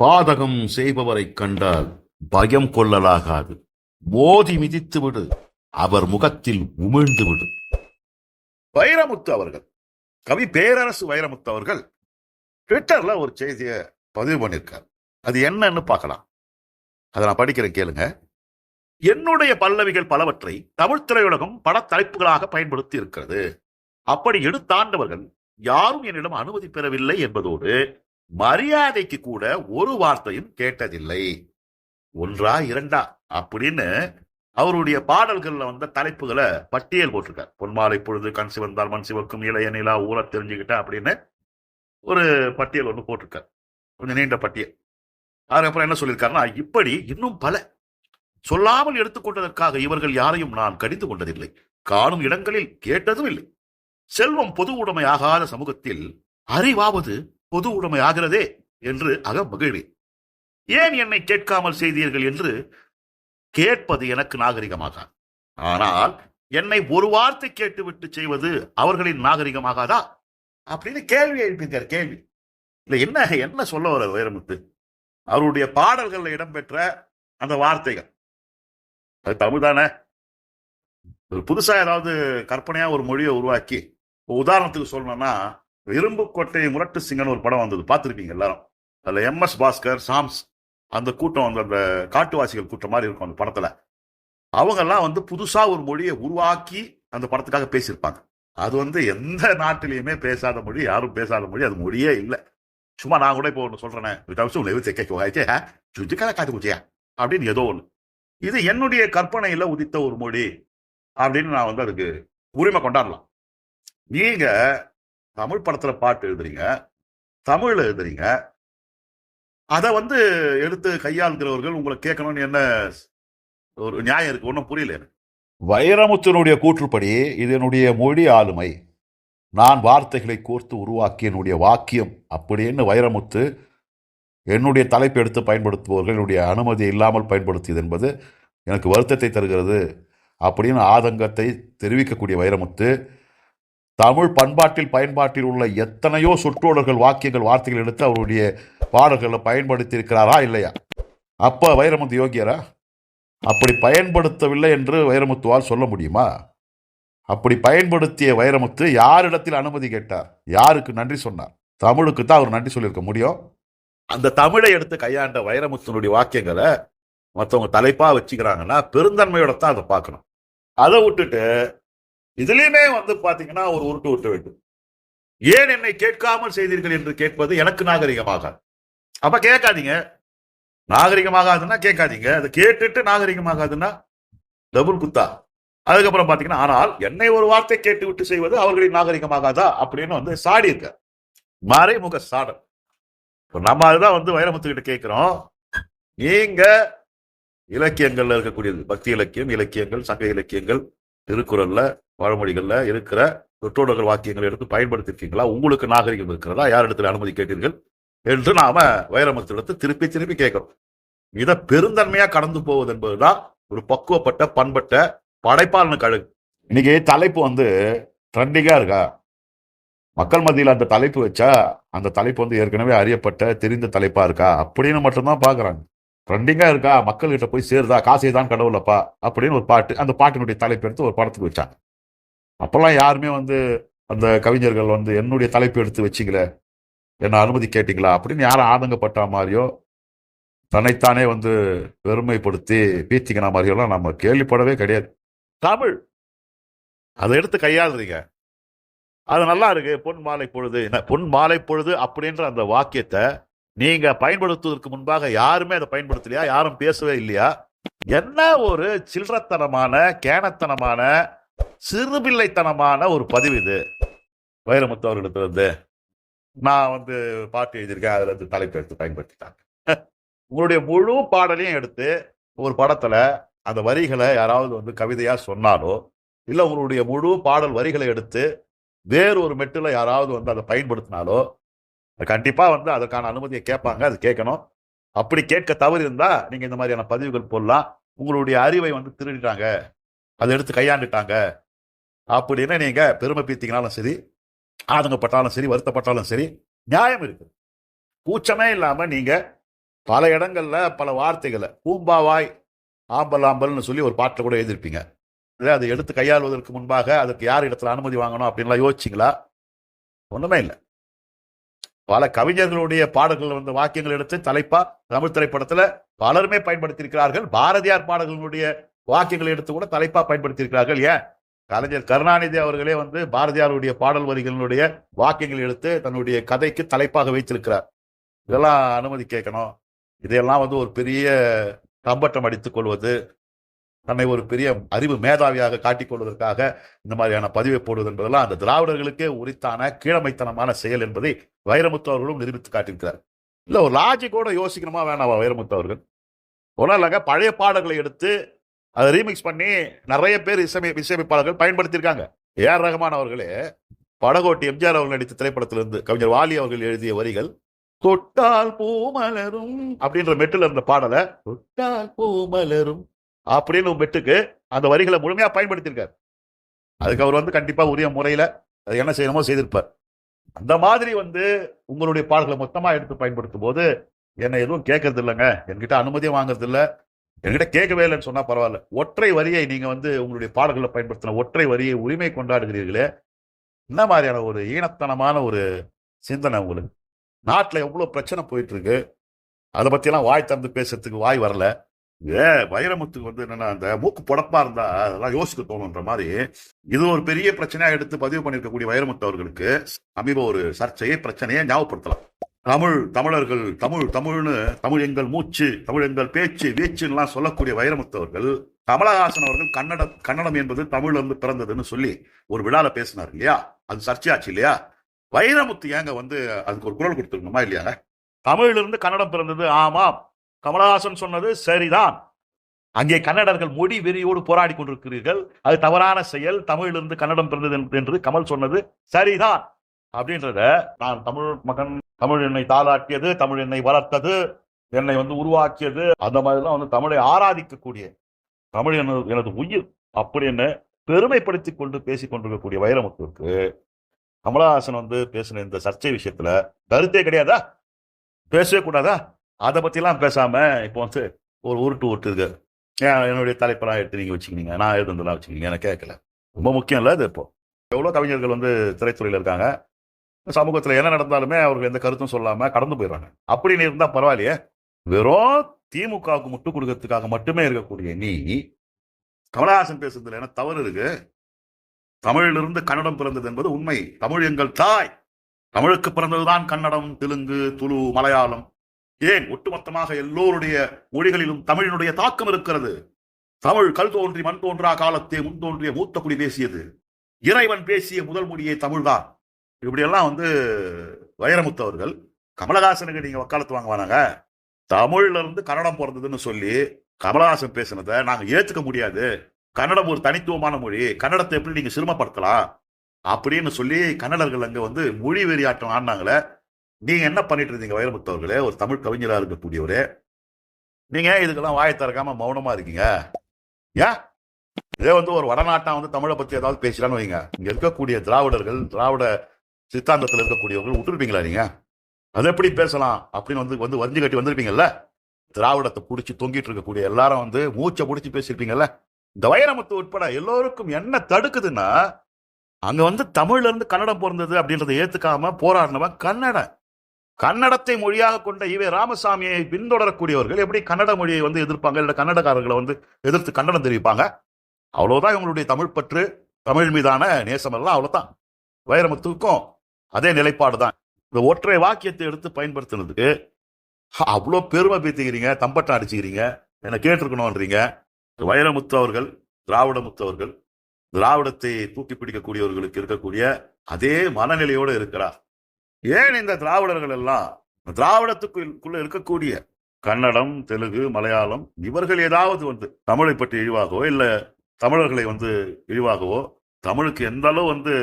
பாதகம் செய்பவரை கண்டால் பயம் கொள்ளலாகாது. மோதி மிதித்து விடு அவர் முகத்தில் உமிழ்ந்து விடு வைரமுத்து அவர்கள். கவி பேரரசு வைரமுத்து அவர்கள் ட்விட்டர்ல ஒரு செய்தியை பதிவு பண்ணியிருக்கார் அது என்னன்னு பார்க்கலாம். அதை நான் படிக்கிறேன் கேளுங்க. என்னுடைய பல்லவிகள் பலவற்றை தமிழ் திரையுலகம் பட தலைப்புகளாக பயன்படுத்தி இருக்கிறது அப்படி எடுத்தாண்டவர்கள் யாரும் என்னிடம் அனுமதி பெறவில்லை என்பதோடு மரியாதைக்கு கூட ஒரு வார்த்தையும் கேட்டதில்லை. ஒன்றா இரண்டா அப்படின்னு அவருடைய பாடல்கள்ல வந்த தலைப்புகளை பட்டியல் போட்டிருக்கார். பொன்மாலை பொழுது கண் சிவந்தால் மண் சிவக்கும் இளைய நிலா ஊற தெரிஞ்சுக்கிட்டேன் அப்படின்னு ஒரு பட்டியல் ஒன்று போட்டிருக்கார். கொஞ்சம் நீண்ட பட்டியல். அதுக்கப்புறம் என்ன சொல்லியிருக்காருன்னா இப்படி இன்னும் பல சொல்லாமல் எடுத்துக்கொண்டதற்காக இவர்கள் யாரையும் நான் கடிந்து கொண்டதில்லை. காணும் இடங்களில் கேட்டதும் இல்லை. செல்வம் பொது ஆகாத சமூகத்தில் அறிவாவது பொது உடைமை ஆகிறதே என்று அக ஏன் என்னை கேட்காமல் செய்தீர்கள் என்று கேட்பது எனக்கு நாகரிகமாகா ஆனால் என்னை ஒரு வார்த்தை கேட்டுவிட்டு செய்வது அவர்களின் நாகரிகமாகாதா? அப்படின்னு கேள்வி எழுப்பியிருக்கார் கேள்வி. இல்ல என்ன என்ன சொல்ல வர வைரமுத்து? அவருடைய பாடல்களில் இடம்பெற்ற அந்த வார்த்தைகள். அது தமிழ் தானே? ஒரு புதுசா ஏதாவது கற்பனையா ஒரு மொழியை உருவாக்கி இப்போ உதாரணத்துக்கு சொல்லணும்னா இரும்பு கோட்டை முரட்டு சிங்கன்னு ஒரு படம் வந்தது. பார்த்துருப்பீங்க எல்லாரும். அதில் எம் எஸ் பாஸ்கர் சாம்ஸ் அந்த கூட்டம் வந்து அந்த காட்டுவாசிகள் கூட்டம் மாதிரி இருக்கும் அந்த படத்தில். அவங்கெல்லாம் வந்து புதுசாக ஒரு மொழியை உருவாக்கி அந்த படத்துக்காக பேசியிருப்பாங்க. அது வந்து எந்த நாட்டிலையுமே பேசாத மொழி யாரும் பேசாத மொழி அது மொழியே இல்லை. சும்மா நான் கூட இப்போ ஒன்று சொல்றேனே. விட்டாச்சு லெவல் கேட்க சுஜிக்கால காத்து குச்சியா அப்படின்னு ஏதோ ஒன்று இது என்னுடைய கற்பனையில் உதித்த ஒரு மொழி அப்படின்னு நான் வந்து அதுக்கு உரிமை கொண்டாடலாம். நீங்கள் தமிழ் படத்துல பாட்டு எழுதுறீங்க தமிழ்ல எழுதுறீங்க. அதை வந்து எடுத்து கையாளுகிறவர்கள் உங்களை கேட்கணும்னு என்ன ஒரு நியாயம் இருக்கு? ஒன்றும் புரியல எனக்கு. கூற்றுப்படி இது என்னுடைய மொழி ஆளுமை. நான் வார்த்தைகளை கோர்த்து உருவாக்கிய என்னுடைய வாக்கியம். அப்படின்னு வைரமுத்து என்னுடைய தலைப்பு எடுத்து பயன்படுத்துபவர்கள் என்னுடைய அனுமதி இல்லாமல் பயன்படுத்தியது என்பது எனக்கு வருத்தத்தை தருகிறது. அப்படின்னு ஆதங்கத்தை தெரிவிக்கக்கூடிய வைரமுத்து தமிழ் பண்பாட்டில் பயன்பாட்டில் உள்ள எத்தனையோ சொற்றொடர்கள் வாக்கியங்கள் வார்த்தைகள் எடுத்து அவருடைய பாடல்களில் பயன்படுத்தி இருக்கிறாரா இல்லையா? அப்போ வைரமுத்து யோகியரா? அப்படி பயன்படுத்தவில்லை என்று வைரமுத்துவால் சொல்ல முடியுமா? அப்படி பயன்படுத்திய வைரமுத்து யாரிடத்தில் அனுமதி கேட்டார்? யாருக்கு நன்றி சொன்னார்? தமிழுக்கு தான் அவர் நன்றி சொல்லியிருக்க முடியும்? அந்த தமிழை எடுத்து கையாண்ட வைரமுத்தனுடைய வாக்கியங்களை மற்றவங்க தலைப்பாக வச்சுக்கிறாங்கன்னா பெருந்தன்மையோட தான் அதை பார்க்கணும். அதை விட்டுட்டு இதுலயுமே வந்து பாத்தீங்கன்னா ஒரு உருட்டு விட்டு வேண்டும். ஏன் என்னை கேட்காமல் செய்தீர்கள் என்று கேட்பது எனக்கு நாகரிகமாக. அப்ப கேட்காதீங்க. நாகரிகமாகாதுன்னா கேட்காதீங்க. அதை கேட்டுட்டு நாகரிகமாகாதுன்னா டபுள் குத்தா. அதுக்கப்புறம் பாத்தீங்கன்னா ஆனால் என்னை ஒரு வார்த்தை கேட்டு விட்டு செய்வது அவர்களின் நாகரிகமாகாதா? அப்படின்னு வந்து சாடி இருக்க. மறைமுக சாடல். இப்போ நம்ம அதுதான் வந்து வைரமுத்துக்கிட்ட கேட்குறோம் கேட்கிறோம். நீங்க இலக்கியங்கள்ல இருக்கக்கூடியது. பக்தி இலக்கியம் இலக்கியங்கள் சங்க இலக்கியங்கள் திருக்குறள்ல பழமொழிகள்ல இருக்கிற சொற்றொடர்கள் வாக்கியங்களை எடுத்து பயன்படுத்திருக்கீங்களா? உங்களுக்கு நாகரிகம் இருக்கிறதா? யார் இடத்துல அனுமதி கேட்டீர்கள்? என்று நாம வைரமுத்திடத்து திருப்பி திருப்பி கேட்கிறோம். இதை பெருந்தன்மையா கடந்து போவது என்பதுதான் ஒரு பக்குவப்பட்ட பண்பட்ட படைப்பாளன கழகு இன்னைக்கு தலைப்பு வந்து ட்ரெண்டிங்கா இருக்கா? மக்கள் மத்தியில் அந்த தலைப்பு வச்சா அந்த தலைப்பு வந்து ஏற்கனவே அறியப்பட்ட தெரிந்த தலைப்பா இருக்கா? அப்படின்னு மட்டும்தான் பாக்குறாங்க. ட்ரெண்டிங்காக இருக்கா? மக்கள்கிட்ட போய் சேருதா? காசே தான் கடவுளப்பா. அப்படின்னு ஒரு பாட்டு அந்த பாட்டினுடைய தலைப்பு எடுத்து ஒரு படத்துக்கு வச்சாங்க. அப்போல்லாம் யாருமே வந்து அந்த கவிஞர்கள் வந்து என்னுடைய தலைப்பு எடுத்து வச்சிக்கல. என்ன அனுமதி கேட்டிங்களா? அப்படின்னு யாரும் ஆதங்கப்பட்ட மாதிரியோ தன்னைத்தானே வந்து பெருமைப்படுத்தி பீத்திக்கின மாதிரியெல்லாம் நம்ம கேள்விப்படவே கிடையாது. தமிழ்! அதை எடுத்து கையாளுறீங்க. அது நல்லா இருக்கு. பொன் மாலை பொழுது என்ன பொன் மாலை பொழுது அப்படின்ற அந்த வாக்கியத்தை நீங்க பயன்படுத்துவதற்கு முன்பாக யாருமே அதை பயன்படுத்தலையா? யாரும் பேசவே இல்லையா? என்ன ஒரு சில்லறத்தனமான கேனத்தனமான சிறுபிள்ளைத்தனமான ஒரு பதிவு இது? வைரமுத்து அவர்களிடத்துல இருந்து. நான் வந்து பாட்டு எழுதியிருக்கேன் அதுல இருந்து தலைப்பு எடுத்து பயன்படுத்திட்டாங்க. உங்களுடைய முழு பாடலையும் எடுத்து ஒரு படத்துல அந்த வரிகளை யாராவது வந்து கவிதையா சொன்னாலோ இல்ல உங்களுடைய முழு பாடல் வரிகளை எடுத்து வேறு ஒரு மெட்டில் யாராவது வந்து அதை பயன்படுத்தினாலோ கண்டிப்பா வந்து அதற்கான அனுமதியை கேட்பாங்க அது கேட்கணும். அப்படி கேட்க தவறு இருந்தா நீங்க இந்த மாதிரியான பதிவுகள் போடலாம். உங்களுடைய அறிவை வந்து திருடிட்டாங்க. அதை எடுத்து கையாண்டுட்டாங்க. அப்படின்னு நீங்க பெருமை பீத்திங்கனாலும் சரி ஆதங்கப்பட்டாலும் சரி வருத்தப்பட்டாலும் சரி நியாயம் இருக்கு. கூச்சமே இல்லாம நீங்க பல இடங்கள்ல பல வார்த்தைகளை பூம்பாவாய் ஆம்பல் ஆம்பல்னு சொல்லி ஒரு பாட்டில் கூட எழுதியிருப்பீங்க. இல்லை அதை எடுத்து கையாளுவதற்கு முன்பாக அதற்கு யார் இடத்துல அனுமதி வாங்கணும் அப்படின்லாம் யோசிச்சிங்களா? ஒன்றுமே இல்லை. பல கவிஞர்களுடைய பாடல்கள் வந்து வாக்கியங்கள் எடுத்து தலைப்பா தமிழ் திரைப்படத்துல பலருமே பயன்படுத்தியிருக்கிறார்கள். பாரதியார் பாடல்களுடைய வாக்கியங்களை எடுத்து கூட தலைப்பா பயன்படுத்தியிருக்கிறார்கள். ஏன்? கலைஞர் கருணாநிதி அவர்களே வந்து பாரதியாருடைய பாடல் வரிகளினுடைய வாக்கியங்களை எடுத்து தன்னுடைய கதைக்கு தலைப்பாக வைத்திருக்கிறார். இதெல்லாம் அனுமதி கேட்கணும். இதையெல்லாம் வந்து ஒரு பெரிய கம்பட்டம் அடித்துக் கொள்வது. தன்னை ஒரு பெரிய அறிவு மேதாவியாக காட்டிக் கொள்வதற்காக இந்த மாதிரியான பதிவை போடுவது என்பதெல்லாம் அந்த திராவிடர்களுக்கே உரித்தான கீழமைத்தனமான செயல் என்பதை வைரமுத்து அவர்களும் நிரூபித்து காட்டியிருக்கிறார். இல்லை ஒரு லாஜிக்கோட யோசிக்கணுமா? வேணாமா வைரமுத்து அவர்கள். ஒன்றும் இல்லைங்க பழைய பாடல்களை எடுத்து அதை ரீமிக்ஸ் பண்ணி நிறைய பேர் இசைமை இசையமைப்பாளர்கள் பயன்படுத்தியிருக்காங்க. ஏஆர் ரஹ்மான் அவர்களே படகோட்டி எம்ஜிஆர் அவர்கள் நடித்த திரைப்படத்திலிருந்து கவிஞர் வாலி அவர்கள் எழுதிய வரிகள் தொட்டால் பூமலரும் அப்படின்ற மெட்டில் இருந்த பாடலை தொட்டால் பூமலரும் அப்படின்னு பெட்டுக்கு அந்த வரிகளை முழுமையாக பயன்படுத்தியிருக்காரு. அதுக்கு அவர் வந்து கண்டிப்பாக உரிய முறையில் அதை என்ன செய்யணுமோ செய்திருப்பார். அந்த மாதிரி வந்து உங்களுடைய பாடல்களை மொத்தமாக எடுத்து பயன்படுத்தும் போது என்னை எதுவும் கேட்கறது இல்லைங்க என்கிட்ட அனுமதியும் வாங்குறது இல்லை என்கிட்ட கேட்கவே இல்லைன்னு சொன்னால் பரவாயில்ல. ஒற்றை வரியை நீங்கள் வந்து உங்களுடைய பாடல்களை பயன்படுத்தின ஒற்றை வரியை உரிமை கொண்டாடுகிறீர்களே. என்ன மாதிரியான ஒரு ஈனத்தனமான ஒரு சிந்தனை உங்களுக்கு. நாட்டில் எவ்வளோ பிரச்சனை போயிட்டுருக்கு அதை பற்றியெல்லாம் வாய் திறந்து பேசுறதுக்கு வாய் வரல. ஏ வைரமுத்துக்கு வந்து என்னன்னா அந்த மூக்கு புடப்பா இருந்தா அதெல்லாம் யோசிக்க தோணுன்ற மாதிரி இது ஒரு பெரிய பிரச்சனையா எடுத்து பதிவு பண்ணிருக்கக்கூடிய வைரமுத்து அவர்களுக்கு சமீப ஒரு சர்ச்சையை பிரச்சனையை ஞாபகப்படுத்தலாம். தமிழ் தமிழர்கள் தமிழ் தமிழ்னு தமிழ் எங்கள் மூச்சு தமிழ் எங்கள் பேச்சு வீச்சுலாம் சொல்லக்கூடிய வைரமுத்து அவர்கள் கமலஹாசன் அவர்கள் கன்னடம் கன்னடம் என்பது தமிழ்ல இருந்து பிறந்ததுன்னு சொல்லி ஒரு விழால பேசினார் இல்லையா? அது சர்ச்சையாச்சு இல்லையா? வைரமுத்து ஏங்க வந்து அதுக்கு ஒரு குரல் கொடுத்துருக்கணுமா இல்லையா? தமிழிலிருந்து கன்னடம் பிறந்தது ஆமாம். கமலஹாசன் சொன்னது சரிதான். அங்கே கன்னடர்கள் மொழி வெறியோடு போராடி கொண்டிருக்கிறீர்கள். அது தவறான செயல். தமிழிலிருந்து கன்னடம் பிறந்தது என்று- கமல் சொன்னது சரிதான். அப்படின்றத நான் தமிழ் மகன் தமிழ் என்னை தாளாட்டியது தமிழ் என்னை வளர்த்தது என்னை வந்து உருவாக்கியது அந்த மாதிரிலாம் வந்து தமிழை ஆராதிக்கக்கூடிய தமிழ் எனது எனது உயிர் அப்படின்னு பெருமைப்படுத்தி கொண்டு பேசிக் கொண்டிருக்கக்கூடிய வைரமுத்துவுக்கு கமலஹாசன் வந்து பேசின இந்த சர்ச்சை விஷயத்துல கருத்தே கிடையாதா? பேசவே கூடாதா? அதை பற்றிலாம் பேசாமல் இப்போ வந்து ஒரு உருட்டு உருட்டுது ஏன் என்னுடைய தலைப்பெல்லாம் எடுத்து நீங்கள் வச்சுக்கிங்க நான் எழுதுனதெல்லாம் வச்சுக்கிங்க எனக்கு கேட்கல. ரொம்ப முக்கியம் இல்லை இது இப்போ. எவ்வளோ கவிஞர்கள் வந்து திரைத்துறையில் இருக்காங்க சமூகத்தில் என்ன நடந்தாலுமே அவர்கள் எந்த கருத்தும் சொல்லாமல் கடந்து போயிடுறாங்க. அப்படின்னு இருந்தால் பரவாயில்லையே. வெறும் திமுகவுக்கு முட்டு கொடுக்கறதுக்காக மட்டுமே இருக்கக்கூடிய நீ கமலஹாசன் பேசுறதுல என்ன தவறு இருக்கு? தமிழிலிருந்து கன்னடம் பிறந்தது என்பது உண்மை. தமிழ் எங்கள் தாய். தமிழுக்கு பிறந்ததுதான் கன்னடம் தெலுங்கு துளு மலையாளம். ஏன் ஒட்டுமொத்தமாக எல்லோருடைய மொழிகளிலும் தமிழினுடைய தாக்கம் இருக்கிறது? தமிழ் கல் தோன்றி மண் தோன்றா காலத்தே முன் தோன்றிய மூத்த குடி பேசியது. இறைவன் பேசிய முதல் மொழியே தமிழ்தான். இப்படியெல்லாம் வந்து வைரமுத்து அவர்கள் கமலஹாசனுக்கு நீங்க வக்காலத்து வாங்குவானாங்க. தமிழ்ல இருந்து கன்னடம் பிறந்ததுன்னு சொல்லி கமலஹாசன் பேசினதை நாங்க ஏத்துக்க முடியாது. கன்னடம் ஒரு தனித்துவமான மொழி. கன்னடத்தை எப்படி நீங்க சிரமப்படுத்தலாம் அப்படின்னு சொல்லி கன்னடர்கள் அங்க வந்து மொழி வெறியாட்டம் ஆடினாங்களே. நீங்க என்ன பண்ணிட்டு இருந்தீங்க வைரமுத்து அவர்களே ஒரு தமிழ் கவிஞராக இருக்கக்கூடியவரே. நீங்க ஏன் இதுக்கெல்லாம் வாயை திறக்காம மௌனமா இருக்கீங்க. ஏன் இதே வந்து ஒரு வடநாட்டா வந்து தமிழை பத்தி ஏதாவது பேசுறான்னு வைங்க. இங்க இருக்கக்கூடிய திராவிடர்கள் திராவிட சித்தாந்தத்தில் இருக்கக்கூடியவர்கள் விட்டுருப்பீங்களா நீங்க? அது எப்படி பேசலாம்? அப்படின்னு வந்து வந்து வரிஞ்சு கட்டி வந்திருப்பீங்கல்ல? திராவிடத்தை பிடிச்சி தொங்கிட்டு இருக்கக்கூடிய எல்லாரும் வந்து மூச்சை பிடிச்சி பேசியிருப்பீங்கல்ல இந்த வைரமுத்து உட்பட எல்லோருக்கும் என்ன தடுக்குதுன்னா அங்க வந்து தமிழ்ல இருந்து கன்னடம் பிறந்தது அப்படின்றத ஏத்துக்காம போராடினவன் கன்னட. கன்னடத்தை மொழியாக கொண்ட இவை ராமசாமியை பின்தொடரக்கூடியவர்கள் எப்படி கன்னட மொழியை வந்து எதிர்ப்பாங்க? இல்லை கன்னடக்காரர்களை வந்து எதிர்த்து கண்டனம் தெரிவிப்பாங்க? அவ்வளோதான் இவங்களுடைய தமிழ் பற்று தமிழ் மீதான நேசம் எல்லாம் அவ்வளவுதான். வைரமுத்துக்கும் அதே நிலைப்பாடு தான் இந்த ஒற்றை வாக்கியத்தை எடுத்து பயன்படுத்துனதுக்கு அவ்வளோ பெருமை பேத்திக்கிறீங்க தம்பட்டம் அடிச்சுக்கிறீங்க என்னை கேட்டிருக்கணும்ன்றீங்க. வைரமுத்து அவர்கள் திராவிடமுத்து அவர்கள் திராவிடத்தை தூக்கி பிடிக்கக்கூடியவர்களுக்கு இருக்கக்கூடிய அதே மனநிலையோடு இருக்கிறார். ஏன் இந்த திராவிடர்கள் எல்லாம் திராவிடத்துக்குள்ள இருக்கக்கூடிய கன்னடம் தெலுங்கு மலையாளம் இவர்கள் ஏதாவது வந்து தமிழை பற்றி இழிவாகவோ இல்ல தமிழர்களை வந்து இழிவாகவோ தமிழுக்கு எந்த அளவு வந்து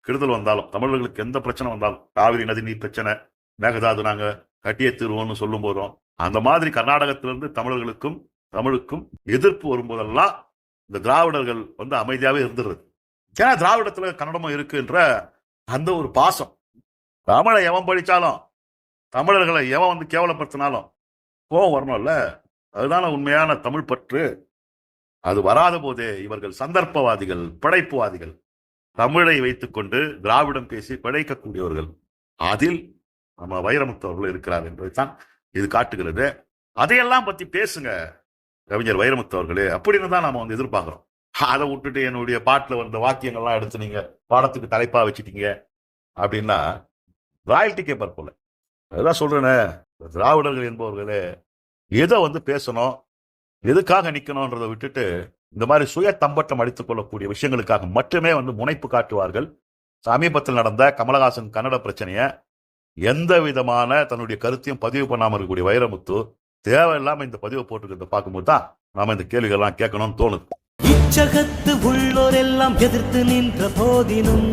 கெடுதல் வந்தாலும் தமிழர்களுக்கு எந்த பிரச்சனை வந்தாலும் காவிரி நதி நீர் பிரச்சனை மேகதாது நாங்க கட்டிய தீர்வோம்னு சொல்லும் போதும் அந்த மாதிரி கர்நாடகத்திலிருந்து தமிழர்களுக்கும் தமிழுக்கும் எதிர்ப்பு வரும்போதெல்லாம் இந்த திராவிடர்கள் வந்து அமைதியாவே இருந்துடுறது. ஏன்னா திராவிடத்துல கன்னடமும் இருக்குன்ற அந்த ஒரு பாசம். தமிழை எவன் படித்தாலும் தமிழர்களை எவன் வந்து கேவலப்படுத்தினாலும் கோவம் வரணும்ல? அதுதான உண்மையான தமிழ் பற்று. அது வராத போதே இவர்கள் சந்தர்ப்பவாதிகள் படைப்புவாதிகள் தமிழை வைத்துக்கொண்டு திராவிடம் பேசி பிழைக்கக்கூடியவர்கள் அதில் நம்ம வைரமுத்து அவர்கள் இருக்கிறார் என்பதைத்தான் இது காட்டுகிறது. அதையெல்லாம் பத்தி பேசுங்க கவிஞர் வைரமுத்து அவர்களே. அப்படின்னு தான் நாம வந்து எதிர்பார்க்கிறோம். அதை விட்டுட்டு என்னுடைய பாட்டுல வந்த வாக்கியங்கள்லாம் எடுத்து நீங்க பாடத்துக்கு தலைப்பா வச்சுட்டீங்க அப்படின்னா ராயல்டி கேப்பர் போல. அதான் சொல்றேனே திராவிடர்கள் என்பவர்களே எதை வந்து பேசணும் எதுக்காக நிற்கணுன்றதை விட்டுட்டு இந்த மாதிரி சுய தம்பட்டம் அடித்துக் கொள்ளக்கூடிய விஷயங்களுக்காக மட்டுமே வந்து முனைப்பு காட்டுவார்கள். சமீபத்தில் நடந்த கமலஹாசன் கன்னட பிரச்சனையை எந்த விதமான தன்னுடைய கருத்தையும் பதிவு பண்ணாமல் இருக்கக்கூடிய வைரமுத்து தேவையில்லாம இந்த பதிவை போட்டுக்கிறத பார்க்கும்போது தான் நாம இந்த கேள்விகள்லாம் கேட்கணும்னு தோணுது. இச்சகத்து உள்ளோரெல்லாம் எதிர்த்து நின்ற போதினும்